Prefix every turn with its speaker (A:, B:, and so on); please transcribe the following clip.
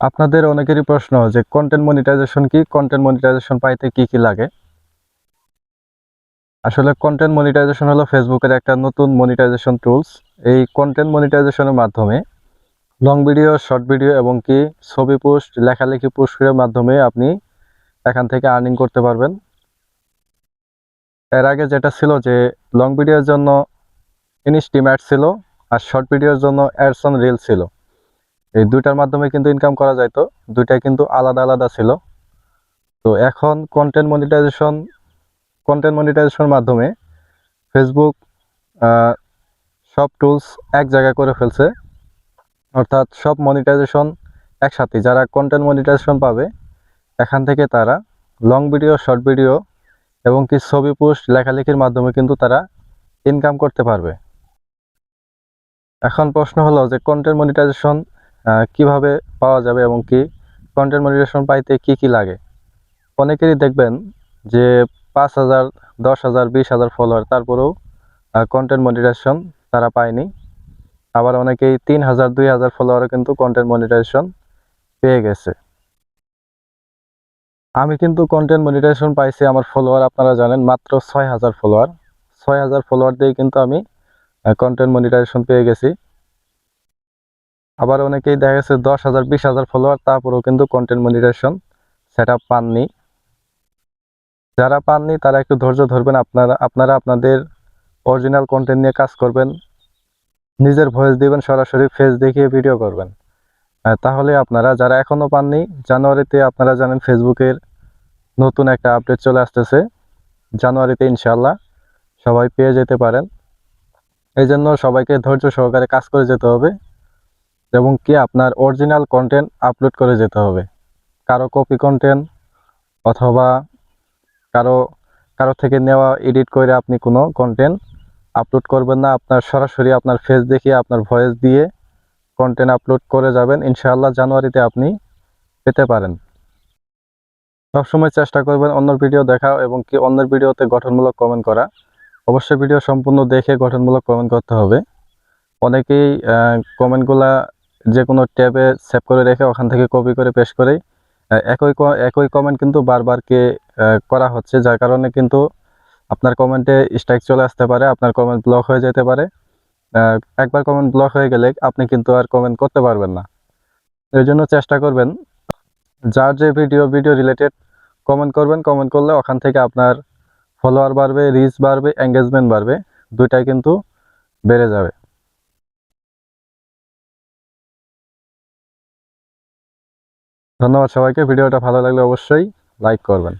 A: আপনাদের অনেকেরই প্রশ্ন যে কন্টেন্ট মনিটাইজেশন কি? কন্টেন্ট মনিটাইজেশন পাইতে কি কি লাগে? আসলে কন্টেন্ট মনিটাইজেশন হলো ফেসবুকের একটা নতুন মনিটাইজেশন টুলস এই কন্টেন্ট মনিটাইজেশনের মাধ্যমে লং ভিডিও শর্ট ভিডিও এবং কি ছবি পোস্ট লেখালেখি পোস্টের মাধ্যমে আপনি এখান থেকে আর্নিং করতে পারবেন। এর আগে যেটা ছিল যে লং ভিডিওর জন্য ইনস্টিম অ্যাড ছিল আর শর্ট ভিডিওর জন্য অ্যাডস অন রিল ছিল। এই দুইটার মাধ্যমে কিন্তু ইনকাম করা যাইতো দুইটাই কিন্তু আলাদা আলাদা ছিল। তো এখন কন্টেন্ট মনিটাইজেশন কন্টেন্ট মনিটাইজেশনের মাধ্যমে ফেসবুক সব টুলস এক জায়গায় করে ফেলছে। অর্থাৎ সব মনিটাইজেশন একসাথে। যারা কন্টেন্ট মনিটাইজেশন পাবে, এখান থেকে তারা লং ভিডিও শর্ট ভিডিও এবং কি ছবি পোস্ট লেখালেখির মাধ্যমে কিন্তু তারা ইনকাম করতে পারবে। এখন প্রশ্ন হলো যে কন্টেন্ট মনিটাইজেশন কীভাবে পাওয়া যাবে এবং কি কন্টেন্ট মনিটাইজেশন পাইতে কি কি লাগে? অনেকেরই দেখবেন যে পাঁচ হাজার, দশ হাজার, বিশ হাজার ফলোয়ার তারপরেও কন্টেন্ট মনিটাইজেশন তারা পায়নি। আবার অনেকেই তিন হাজার, দুই হাজার ফলোয়ারও কিন্তু কন্টেন্ট মনিটাইজেশন পেয়ে গেছে। আমি কিন্তু কন্টেন্ট মনিটাইজেশন পাইছি আমার ফলোয়ার আপনারা জানেন, মাত্র ছয় হাজার ফলোয়ার ছয় হাজার ফলোয়ার দিয়ে কিন্তু আমি কন্টেন্ট মনিটাইজেশন পেয়ে গেছি। আবার অনেকেই দেখা গেছে দশ হাজার, বিশ হাজার ফলোয়ার তারপরেও কিন্তু কন্টেন্ট মনিটাইজেশন সেট পাননি। যারা পাননি, তারা একটু ধৈর্য ধরবেন, আপনারা আপনারা আপনাদের অরিজিনাল কন্টেন্ট নিয়ে কাজ করবেন। নিজের ভয়েস দিবেন, সরাসরি ফেস দেখিয়ে ভিডিও করবেন। তাহলে আপনারা, যারা এখনও পাননি, জানুয়ারিতে আপনারা জানেন ফেসবুকের নতুন একটা আপডেট চলে আসতেছে। জানুয়ারিতে ইনশাল্লাহ সবাই পেয়ে যেতে পারেন। এই জন্য সবাইকে ধৈর্য সহকারে কাজ করে যেতে হবে। এবং কি আপনার অরিজিনাল কন্টেন্ট আপলোড করে যেতে হবে। কারও কপি কন্টেন্ট অথবা কারও কারও থেকে নেওয়া এডিট করে আপনি কোনো কন্টেন্ট আপলোড করবেন না। আপনার সরাসরি আপনার ফেস দেখিয়ে, আপনার ভয়েস দিয়ে কন্টেন্ট আপলোড করে যাবেন। ইনশাআল্লাহ জানুয়ারিতে আপনি পেতে পারেন। সবসময় চেষ্টা করবেন অন্যের ভিডিও দেখা এবং কি অন্যের ভিডিওতে গঠনমূলক কমেন্ট করা। অবশ্যই ভিডিও সম্পূর্ণ দেখে গঠনমূলক কমেন্ট করতে হবে। অনেকেই কমেন্টগুলা যে কোনো ট্যাবে সেভ করে রেখে ওখান থেকে কপি করে পেস্ট করে একই ক- একই কমেন্ট কিন্তু বারবারকে করা হচ্ছে, যার কারণে কিন্তু আপনার কমেন্টে স্ট্রাইক চলে আসতে পারে, আপনার কমেন্ট ব্লক হয়ে যেতে পারে। একবার কমেন্ট ব্লক হয়ে গেলে আপনি কিন্তু আর কমেন্ট করতে পারবেন না। এই জন্য চেষ্টা করবেন, যার যে ভিডিও ভিডিও রিলেটেড কমেন্ট করবেন কমেন্ট করলে ওখান থেকে আপনার ফলোয়ার বাড়বে রিচ বাড়বে এঙ্গেজমেন্ট বাড়বে, দুইটাই কিন্তু বেড়ে যাবে। ধন্যবাদ সবাইকে। ভিডিওটা ভালো লাগলে অবশ্যই লাইক করবেন।